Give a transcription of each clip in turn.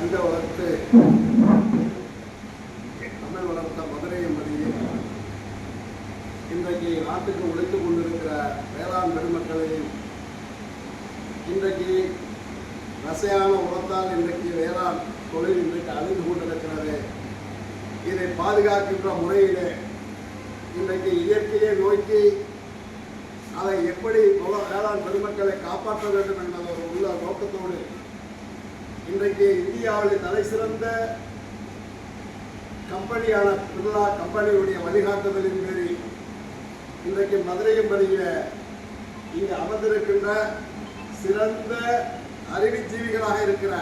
தங்க வளர்த்து தமிழ் வளர்த்த மதுரை மதியை. இன்றைக்கு நாட்டுக்கு உழைத்துக் கொண்டிருக்கிற வேளாண் பெருமக்களையும் இன்றைக்கு ரசையான உரத்தால் இன்றைக்கு வேளாண் தொழில் இன்றைக்கு அழிந்து கொண்டிருக்கிறது. இதை பாதுகாக்கின்ற முறையிலே இன்றைக்கு இயற்கையை நோக்கி அதை எப்படி வேளாண் பெருமக்களை காப்பாற்ற வேண்டும் என்ற ஒரு உள்ள நோக்கத்தோடு இன்றைக்கு இந்தியாவில் தலை சிறந்த கம்பெனியான பிர்லா கம்பெனியுடைய வழிகாட்டுதலின் பேரில் இன்றைக்கு மதுரையம்பதியில இங்கு அமர்ந்திருக்கின்ற சிறந்த அறிவுஜீவிகளாக இருக்கிற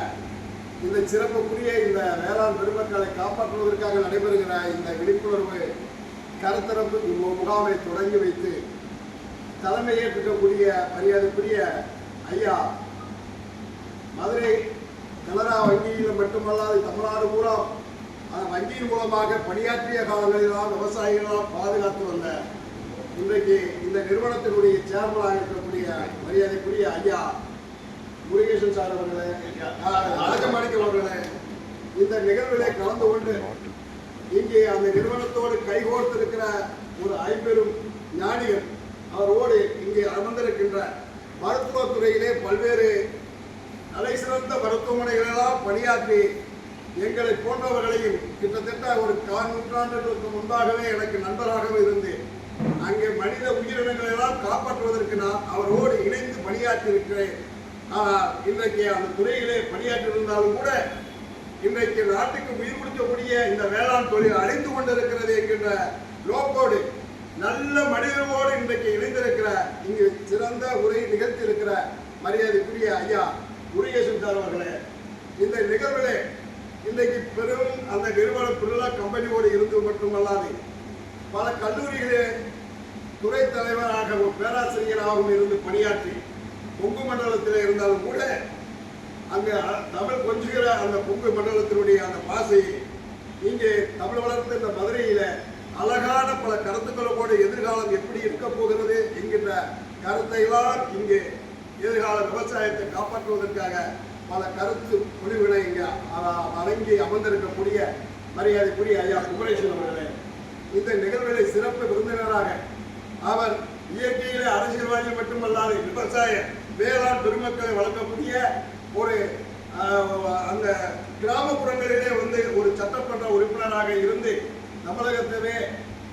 இந்த சிறப்புக்குரிய இந்த வேளாண் பெருமக்களை காப்பாற்றுவதற்காக நடைபெறுகிற இந்த விழிப்புணர்வு கருத்தரப்பு முகாமை தொடங்கி வைத்து தலைமையேற்றுக்கக்கூடிய மரியாதைக்குரிய ஐயா மதுரை கனரா வங்கியில் மட்டுமல்லாது தமிழ்நாடு பூரா வங்கியின் மூலமாக பணியாற்றிய காலங்களிலாம் விவசாயிகளால் பாதுகாத்து வந்த இன்றைக்கு இந்த நிறுவனத்தினுடைய சேர்மனாக இருக்கக்கூடிய மரியாதைக்குரிய ஐயா முருகேசன் சார் அவர்களே ஆஹ், அவர்களே இந்த நிகழ்விலே கலந்து கொண்டு இங்கே அந்த நிறுவனத்தோடு கைகோர்த்திருக்கிற ஒரு ஐம்பெரும் ஞானிகள் அவரோடு இங்கே அமர்ந்திருக்கின்ற மருத்துவத்துறையிலே பல்வேறு தலை சிறந்த மருத்துவமனைகளெல்லாம் பணியாற்றி எங்களை போன்றவர்களையும் கிட்டத்தட்ட ஒரு கால் நூற்றாண்டுகளுக்கு முன்பாகவே எனக்கு நண்பராகவும் இருந்தேன். அங்கே மனித உயிரினங்களை எல்லாம் காப்பாற்றுவதற்கு நான் அவரோடு இணைந்து பணியாற்றி இருக்கிறேன் இன்றைக்கு அந்த துறையிலே பணியாற்றியிருந்தாலும் கூட இன்றைக்கு நாட்டுக்கு உயிர் கொடுக்கக்கூடிய இந்த வேளாண் தொழில் அழிந்து கொண்டிருக்கிறது என்கின்ற நோக்கோடு நல்ல மனிதனோடு இன்றைக்கு இணைந்திருக்கிற இங்கு சிறந்த உரை நிகழ்த்தி இருக்கிற மரியாதைக்குரிய ஐயா முருகேசன் சார் அவர்களே இந்த நிகழ்விலே இன்றைக்கு பெரும் அந்த நிறுவன பிர்லா கம்பெனியோடு இருந்து மட்டுமல்லாது பல கல்லூரிகளே துறை தலைவராகவும் பேராசிரியராகவும் இருந்து பணியாற்றி கொங்கு மண்டலத்தில் இருந்தாலும் கூட அங்கே தமிழ் கொஞ்சுகிற அந்த கொங்கு மண்டலத்தினுடைய அந்த பாசையை இங்கே தமிழ் வளர்ந்த இந்த மதுரையில் அழகான பல கருத்துக்களோடு எதிர்காலம் எப்படி இருக்க போகிறது என்கின்ற கருத்தை எல்லாம் இங்கே எதிர்கால விவசாயத்தை காப்பாற்றுவதற்காக பல கருத்து முடிவுகளை இங்கே வழங்கி அமர்ந்திருக்கக்கூடிய மரியாதைக்குரிய ஐயா குமரேசன் அவர்களே இந்த நிகழ்வுகளை சிறப்பு விருந்தினராக அவர் இயற்கையிலே அரசியல்வாதி மட்டுமல்லாது விவசாய வேளாண் பெருமக்களை வளர்க்கக்கூடிய ஒரு அந்த கிராமப்புறங்களிலே வந்து ஒரு சட்டமன்ற உறுப்பினராக இருந்து தமிழகத்திலே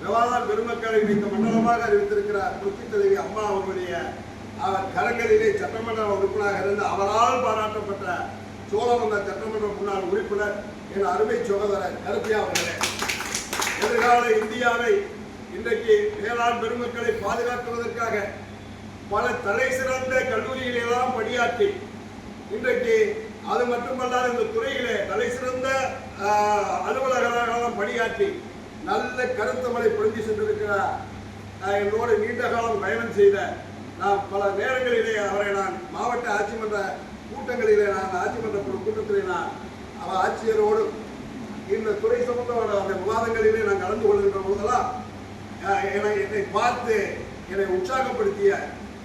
வேளாண் பெருமக்களை இந்த மண்டலமாக அறிவித்திருக்கிறார் புரட்சி தலைவி அம்மா அவர்களுடைய அவர் கரங்களிலே சட்டமன்ற உறுப்பினராக இருந்து அவரால் பாராட்டப்பட்ட சோழவந்த சட்டமன்ற முன்னாள் உறுப்பினர் என் அருமை சகோதரர் கருத்தியா அவர்களே. எதிர்கால இந்தியாவை இன்றைக்கு வேளாண் பெருமக்களை பாதுகாக்குவதற்காக பல தலை சிறந்த கல்லூரிகளெல்லாம் பணியாற்றி இன்றைக்கு அது மட்டுமல்லாத இந்த துறையிலே தலை சிறந்த ஆஹ், அலுவலர்களாக பணியாற்றி நல்ல கருத்தமலை பொருந்தி சென்றிருக்கிறார். என்னோடு நீண்ட காலம் பயணம் செய்த நான் பல நேரங்களிலே அவரை நான் மாவட்ட ஆட்சிமன்ற கூட்டங்களிலே நான் ஆட்சிமன்ற குழு கூட்டத்திலே நான் அவர் ஆட்சியரோடு இந்த துறை சம்பந்தமான அந்த விவாதங்களிலே நான் கலந்து கொள்கின்ற போதெல்லாம் என்னை என்னை பார்த்து என்னை உற்சாகப்படுத்திய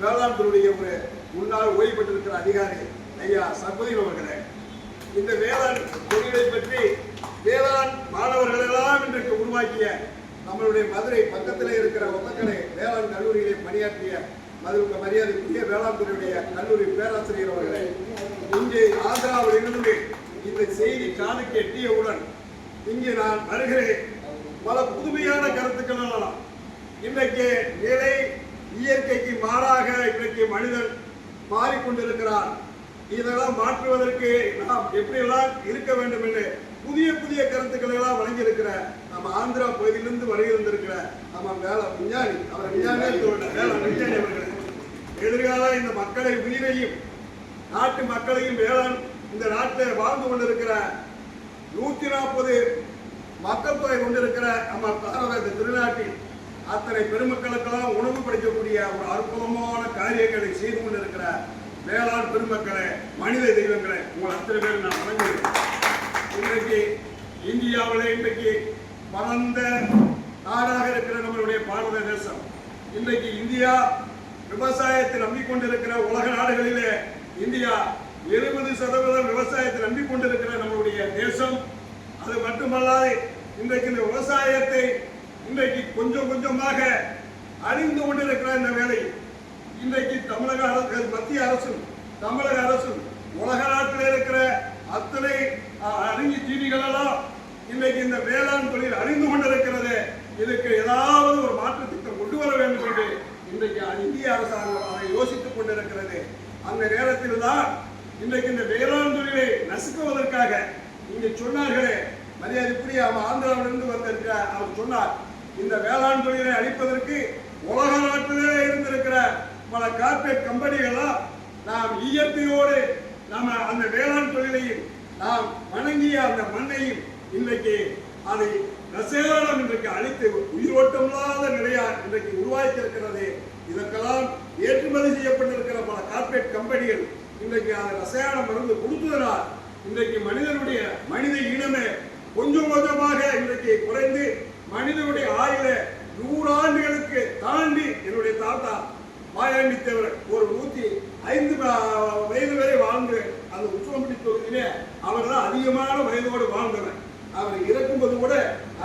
வேளாண் துறையுடைய ஒரு முன்னாள் ஓய்வு பெற்றிருக்கிற அதிகாரி ஐயா சர்வதீன் அவர்களே. இந்த வேளாண் தொழிலை பற்றி வேளாண் மாணவர்கள் எல்லாம் இன்றைக்கு உருவாக்கிய நம்மளுடைய மதுரை பக்கத்திலே இருக்கிற ஒத்தக்கடை வேளாண் கல்லூரியிலே பணியாற்றிய மதுவுக்கு மரியாதைக்குரிய வேளாண்துறையுடைய கல்லூரி பேராசிரியர் அவர்களே. இங்கே ஆந்திராவில் இருந்து இந்த செய்தி காதுக்கு எட்டியவுடன் இங்கே நான் வருகிறேன். பல புதுமையான கருத்துக்கள் எல்லாம் இன்றைக்கு நிலை இயற்கைக்கு மாறாக இன்றைக்கு மனிதன் மாறிக்கொண்டிருக்கிறார் இதெல்லாம் மாற்றுவதற்கு நாம் எப்படியெல்லாம் இருக்க வேண்டும் என்று புதிய புதிய கருத்துக்களை எல்லாம் வழங்கியிருக்கிற நம்ம ஆந்திரா பகுதியிலிருந்து வருகிறந்திருக்கிற நம்ம வேலை விஞ்ஞானி அவர் விஞ்ஞானி வேலை விஞ்ஞானி அவர்கள். எதிர்கால இந்த மக்களை உயிரையும் நாட்டு மக்களையும் வேளாண் இந்த நாட்டில் வாழ்ந்து கொண்டிருக்கிற நூற்றி நாற்பது மக்கள் தொகை கொண்டிருக்கிற நம்ம பாரத இந்த திருநாட்டில் அத்தனை பெருமக்களுக்கெல்லாம் உணவு படைக்கக்கூடிய ஒரு அற்புதமான காரியங்களை செய்து கொண்டிருக்கிற வேளாண் பெருமக்களை மனித தெய்வங்களை உங்கள் அத்தனை பேர் நான் வணங்குகிறேன். இன்றைக்கு இந்தியாவில் இன்றைக்கு பரந்த நாடாக இருக்கிற நம்மளுடைய பாரத தேசம். இன்றைக்கு இந்தியா விவசாயத்தை நம்பிக்கொண்டிருக்கிற உலக நாடுகளிலே இந்தியா எழுபது சதவீதம் விவசாயத்தை நம்பிக்கொண்டிருக்கிற நம்மளுடைய தேசம். அது மட்டுமல்லாது இன்றைக்கு இந்த விவசாயத்தை இன்றைக்கு கொஞ்சம் கொஞ்சமாக அறிந்து கொண்டிருக்கிற இந்த வேலை இன்றைக்கு தமிழக அரசு மத்திய அரசும் தமிழக அரசும் உலக நாட்டில் இருக்கிற அத்தனை அஹ், ஜீவிகளெல்லாம் இன்றைக்கு இந்த வேளாண் தொழில் அறிந்து கொண்டிருக்கிறது. இதுக்கு ஏதாவது ஒரு மாற்று திட்டம் கொண்டு வர வேண்டும் என்று இன்றைக்கு இந்திய அரசாங்கம் அதை யோசித்துக் கொண்டிருக்கிறது. அந்த நேரத்தில் தான் இன்றைக்கு இந்த வேளாண் தொழிலை நசுக்குவதற்காக இங்கே சொன்னார்களே. மரியாதைக்குரிய அவன் ஆந்திராவிலிருந்து வந்திருக்க அவர் சொன்னார் இந்த வேளாண் தொழிலை அழிப்பதற்கு உலக நாட்டிலே இருந்திருக்கிற பல கார்பரேட் கம்பெனிகளா நாம் இயற்கையோடு நாம் அந்த வேளாண் தொழிலையும் நாம் வணங்கிய அந்த மண்ணையும் இன்றைக்கு அதை ரசாயனம் இன்றைக்கு அழித்து உயிரோட்டமில்லாத நிலையா இன்றைக்கு உருவாக்கி இருக்கிறது இதற்கெல்லாம் ஏற்றுமதி செய்யப்பட்டிருக்கிற பல கார்பரேட் கம்பெனிகள் இன்றைக்கு அந்த ரசாயன மருந்து கொடுத்ததனால் இன்றைக்கு மனிதனுடைய மனித இனமே கொஞ்சம் கொஞ்சமாக இன்றைக்கு குறைந்து மனிதனுடைய ஆயுள நூறாண்டுகளுக்கு தாண்டி என்னுடைய தாத்தா மாயாண்டித்தவர் ஒரு நூத்தி ஐந்து வயது வரை வாழ்ந்து அந்த உச்சவம்பட்டி தொகுதியிலே அவர் தான் அதிகமான வயதோடு வாழ்ந்தவர். அவர் இறக்கும்போது கூட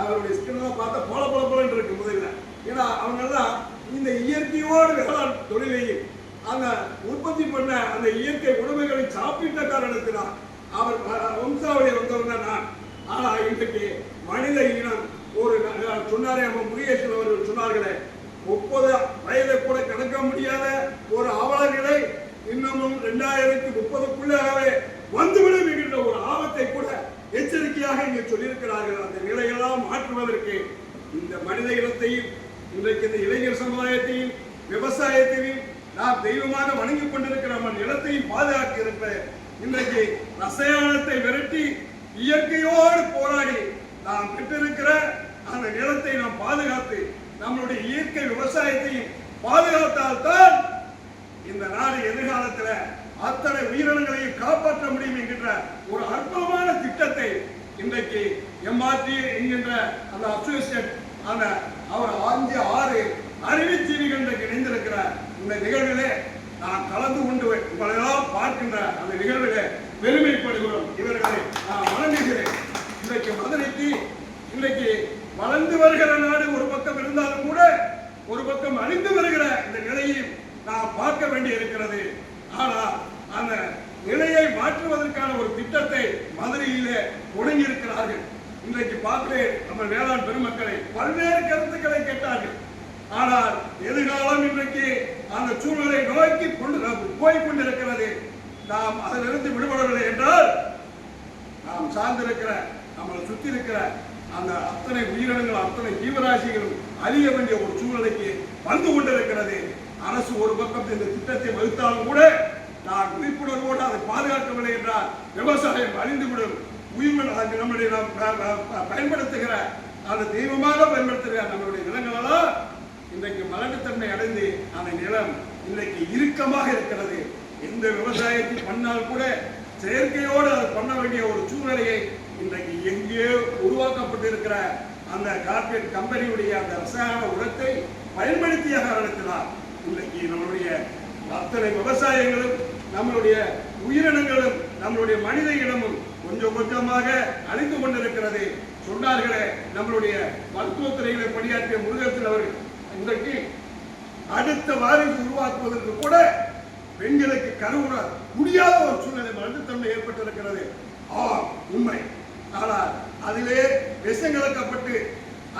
அவருடைய ஸ்கின் பார்த்தா போல போல போலன்னு இருக்கு முதல்ல. ஏன்னா அவங்கெல்லாம் இந்த இயற்கையோடு வேளாண் தொழிலையும் அந்த உற்பத்தி பண்ண அந்த இயற்கை உணவுகளை சாப்பிட்ட காரணத்தினால் அவர் வம்சாவளி வந்தவர் தான் நான். ஆனால் இன்றைக்கு மனித இனம் ஒரு சொன்னாரே நம்ம முருகேசன் அவர்கள் சொன்னார்களே முப்பது வயதை கூட கடக்க முடியாத ஒரு ஆவலர்களை இன்னமும் ரெண்டாயிரத்தி முப்பதுக்குள்ளாகவே வந்துவிடும் என்கின்ற ஒரு ஆபத்தை கூட எச்சரிக்கையாக இங்கே சொல்லியிருக்கிறார்கள். அந்த நிலையெல்லாம் மாற்றுவதற்கு இந்த மனித இனத்தையும் இன்றைக்கு இந்த இளைஞர் சமுதாயத்தையும் விவசாயத்தையும் நாம் தெய்வமாக வணங்கிக் கொண்டிருக்கிற நம்ம நிலத்தையும் பாதுகாக்க இருக்கிற இன்றைக்கு ரசாயனத்தை விரட்டி இயற்கையோடு போராடி நாம் பெற்றிருக்கிற அந்த நிலத்தை நாம் பாதுகாத்து நம்மளுடைய இயற்கை விவசாயத்தையும் பாதுகாத்தால்தான் இந்த நாடு எதிர்காலத்துல அத்தனை உயிரினங்களையும் காப்பாற்ற முடியும் என்கின்ற ஒரு அற்புதமான திட்டத்தை இன்றைக்கு எம்ஆர்டி என்கின்ற அந்த அசோசியேட் ஆனா அவர் அஞ்சு ஆறு அறிவுச்சீவிகள் இன்றைக்கு இணைந்திருக்கிற இந்த நிகழ்விலே நான் கலந்து கொண்டு உங்களெல்லாம் பார்க்கின்ற அந்த நிகழ்வில் பெருமைப்படுகிறோம் இவர்களை நான் வணங்குகிறேன் இன்றைக்கு மதுரைக்கு இன்றைக்கு வளர்ந்து வருகிற நாடு ஒரு பக்கம் இருந்தாலும் கூட ஒரு பக்கம் அழிந்து வருகிற இந்த நிலையை நாம் பார்க்க வேண்டி இருக்கிறது ஆனால் அந்த நிலையை மாற்றுவதற்கான ஒரு திட்டத்தை மதுரையிலே தொடங்கி இருக்கிறார்கள் இன்றைக்கு பார்க்கிறேன் நம்ம வேளாண் பெருமக்களை பல்வேறு கருத்துக்களை கேட்டார்கள் ஆனால் எதிர்காலம் இன்றைக்கு அந்த சூழ்நிலை நோக்கி போய் கொண்டிருக்கிறது. நாம் அதிலிருந்து விடுபடவில்லை என்றால் நாம் சார்ந்திருக்கிற நம்மளை சுத்தி இருக்கிற அந்த அத்தனை உயிரினங்கள் அத்தனை ஜீவராசிகளும் அழிய வேண்டிய ஒரு சூழ்நிலைக்கு வந்து கொண்டிருக்கிறது. அரசு ஒரு பக்கம் இந்த திட்டத்தை வகுத்தாலும் கூட நான் விழிப்புணர்வோடு அதை பாதுகாக்கவில்லை என்றால் விவசாயம் அழிந்துவிடும். உயிர் நம்முடைய நாம் பயன்படுத்துகிற அந்த தெய்வமாக பயன்படுத்துகிற நம்மளுடைய நிலங்களெல்லாம் இன்றைக்கு மலட்டுத்தன்மை அடைந்து அந்த நிலம் இன்றைக்கு இறுக்கமாக இருக்கிறது. எந்த விவசாயத்தை பண்ணால் கூட செயற்கையோடு அதை பண்ண வேண்டிய ஒரு சூழ்நிலையை இன்றைக்கு எங்கேயோ உருவாக்கப்பட்டிருக்கிற அந்த கார்பரேட் கம்பெனியுடைய அந்த ரசாயன உரத்தை பயன்படுத்தியாக நடத்தினார். இன்றைக்கு நம்மளுடைய அத்தனை விவசாயங்களும் நம்மளுடைய உயிரினங்களும் நம்மளுடைய மனித இனமும் கொஞ்சம் கொஞ்சமாக அழிந்து கொண்டிருக்கிறது. சொன்னார்களே நம்மளுடைய மருத்துவத்துறையில பணியாற்றிய முருகத்தில் அவர்கள் இன்றைக்கு அடுத்த வாரிசு உருவாக்குவதற்கு கூட பெண்களுக்கு கருவுற முடியாத ஒரு சூழ்நிலை மருத்துவத்தன்மை ஏற்பட்டிருக்கிறது. ஆம் உண்மை. ஆனால் அதிலே விஷம் கலக்கப்பட்டு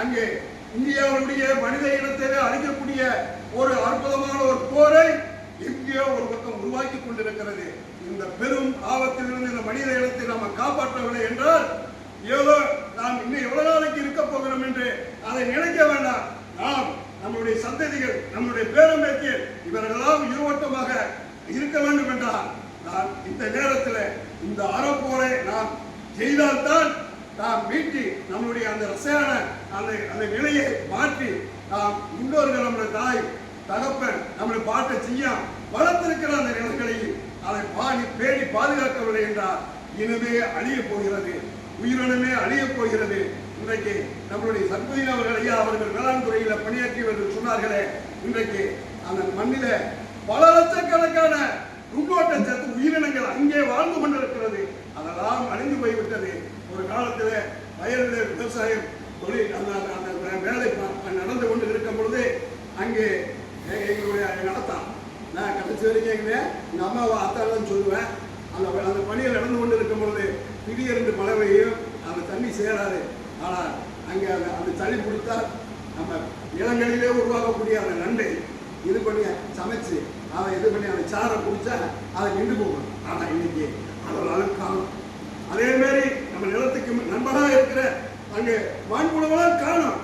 அங்கே இந்தியாவுடைய மனித இனத்தை அழிக்கக்கூடிய ஒரு அற்புதமான ஒரு போரை எங்கேயோ ஒரு பக்கம் உருவாக்கி கொண்டிருக்கிறது. இந்த பெரும் ஆபத்திலிருந்து இந்த மனித இனத்தை நாம காப்பாற்றவில்லை என்றால் ஏதோ நாம் இன்னும் எவ்வளவு நாளைக்கு இருக்க போகிறோம் என்று அதை நினைக்க வேண்டாம். நாம் நம்முடைய சந்ததிகள் நம்முடைய பேரம்பேத்தியர் இவர்களெல்லாம் இருவட்டமாக இருக்க வேண்டும் என்றால் நான் இந்த நேரத்தில் இந்த அறப்போரை நாம் செய்தால்தான் நாம் மீட்டி நம்மளுடைய அந்த ரசையான அந்த அந்த நிலையை மாற்றி நாம் முன்னோர்கள் நம்முடைய தாய் தகப்பன் நம்முடைய பாட்டை செய்ய வளர்த்திருக்கிற அந்த நிலங்களையும் அதை பாடி பேணி பாதுகாக்கவில்லை என்றால் இனமே அழியப் போகிறது உயிரினமே அழியப் போகிறது. இன்றைக்கு நம்மளுடைய சத்பதியின் அவர்கள் ஐயா அவர்கள் வேளாண் துறையில பணியாற்றியவர்கள் சொன்னார்களே இன்றைக்கு அந்த மண்ணில பல லட்சக்கணக்கான உங்களோட்ட உயிரினங்கள் அங்கே வாழ்ந்து கொண்டிருக்கிறது. அதெல்லாம் அழிந்து போய்விட்டது. ஒரு காலத்தில் வயலில் விவசாயம் தொழில் அந்த அந்த- வேலை நடந்து கொண்டு இருக்கும் பொழுது அங்கே எங்களுடைய நடத்தான். நான் கடைசி வரைக்கும் எங்க எங்க அம்மாவை அத்தாலும் சொல்லுவேன். அந்த அந்த பணியில் நடந்து கொண்டு இருக்கும் பொழுது திடீரென்று மழை பெய்யும் அந்த தண்ணி சேராது. ஆனால் அங்கே அந்த அந்த சளி கொடுத்தா நம்ம நிலங்களிலே உருவாகக்கூடிய அந்த நண்டு இது பண்ணி சமைச்சு அதை இது பண்ணி அந்த சாரை குடித்தா அதை நின்று போகும். ஆனால் இன்னைக்கு அதெல்லாம் காணும். அதேமாரி நம்ம நிலத்துக்கு நண்பராக இருக்கிற அங்கே மண்புழுவெல்லாம் காணும்.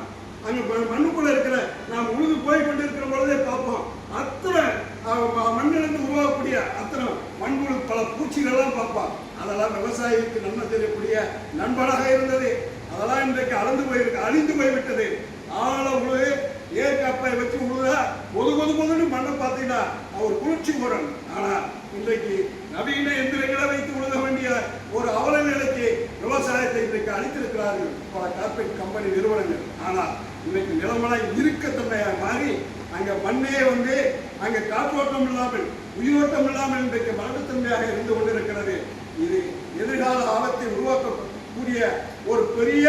அங்கே மண்ணுக்குள்ளே இருக்கிற நாம் உழுது போய் கொண்டு இருக்கிற பொழுதே பார்ப்போம். அத்தனை மண்ணிலிருந்து உருவாகக்கூடிய அத்தனை மண்புழு பல பூச்சிகளெல்லாம் பார்ப்போம். அதெல்லாம் விவசாயிக்கு நன்மை தெரியக்கூடிய நண்பனாக இருந்தது. அதெல்லாம் இன்றைக்கு அளந்து போயிருக்கு அழிந்து போய்விட்டது. ஆழ உழுது ஏற்கப்பை வச்சு உழுதா பொது பொது பொதுன்னு மண்ணை பார்த்தீங்கன்னா அவர் குளிர்ச்சி முரண். ஆனா இன்றைக்கு நவீன எந்திரங்களை வைத்து உழுத வேண்டிய ஒரு அவல நிலைக்கு விவசாயத்தை இன்றைக்கு அளித்திருக்கிறார்கள் பல கார்பரேட் கம்பெனி நிறுவனங்கள். ஆனால் இன்றைக்கு நிலமெல்லாம் இருக்கத்தன்மையாக மாறி அங்கே மண்ணே வந்து அங்கே காற்றோட்டம் இல்லாமல் உயிரோட்டம் இல்லாமல் இன்றைக்கு மரணத்தன்மையாக இருந்து கொண்டிருக்கிறது. இது எதிர்கால ஆபத்தை உருவாக்கக்கூடிய ஒரு பெரிய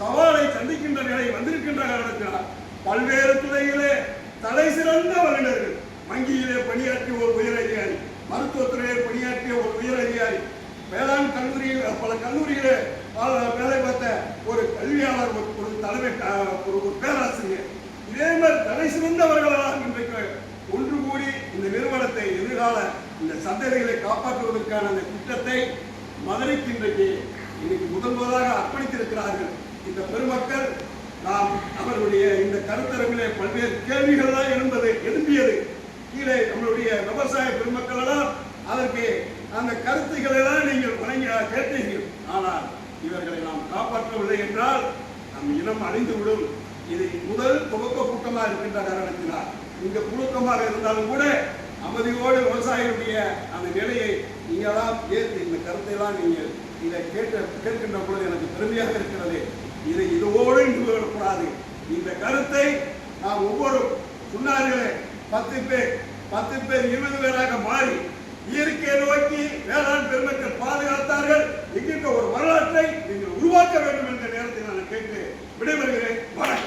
சவாலை சந்திக்கின்ற நிலை வந்திருக்கின்ற காரணத்தினால் பல்வேறு துறையிலே தலை சிறந்த வல்லுநர்கள் வங்கியிலே பணியாற்றிய ஒரு உயர் அதிகாரி மருத்துவத்துறையிலே பணியாற்றிய ஒரு உயர் அதிகாரி வேளாண் கல்லூரியில் பல கல்லூரியிலே வேலை பார்த்த ஒரு கல்வியாளர் ஒரு- தலைமை ஒரு பேராசிரியர். இதே மாதிரி தலை சிறந்தவர்களாக இன்றைக்கு ஒன்று கூடி இந்த நிறுவனத்தை எதிர்கால இந்த சந்ததிகளை காப்பாற்றுவதற்கான அந்த திட்டத்தை மதுரைக்கு இன்றைக்கு இன்னைக்கு முதல் முதலாக அர்ப்பணித்திருக்கிறார்கள். இந்த பெருமக்கள் நாம் அவர்களுடைய இந்த கருத்தரங்கிலே பல்வேறு கேள்விகள்லாம் எழுந்தது எழுப்பியது கீழே நம்மளுடைய விவசாய பெருமக்கள் எல்லாம் அதற்கு அந்த கருத்துக்களை எல்லாம் நீங்கள் வழங்கி கேட்டீர்கள். ஆனால் இவர்களை நாம் காப்பாற்றவில்லை என்றால் நம் இனம் அழிந்துவிடும். இது முதல் துவக்க கூட்டமாக இருக்கின்ற காரணத்தினால் இந்த புழுக்கமாக இருந்தாலும் கூட அமைதியோடு விவசாயிகளுடைய அந்த நிலையை நீங்களாம் ஏற்று இந்த கருத்தை எல்லாம் நீங்கள் இதை கேட்ட கேட்கின்ற பொழுது எனக்கு பெருமையாக இருக்கிறது. இதை இதுவோடு இன்று விடக்கூடாது. இந்த கருத்தை நாம் ஒவ்வொரு சொன்னார்களே பத்து பேர் பத்து பேர் இருபது பேராக மாறி இயற்கையை நோக்கி வேளாண் பெருமக்கள் பாதுகாத்தார்கள் என்கின்ற ஒரு வரலாற்றை நீங்கள் உருவாக்க வேண்டும் என்ற நேரத்தில் நான் கேட்டு விடைபெறுகிறேன். வணக்கம்.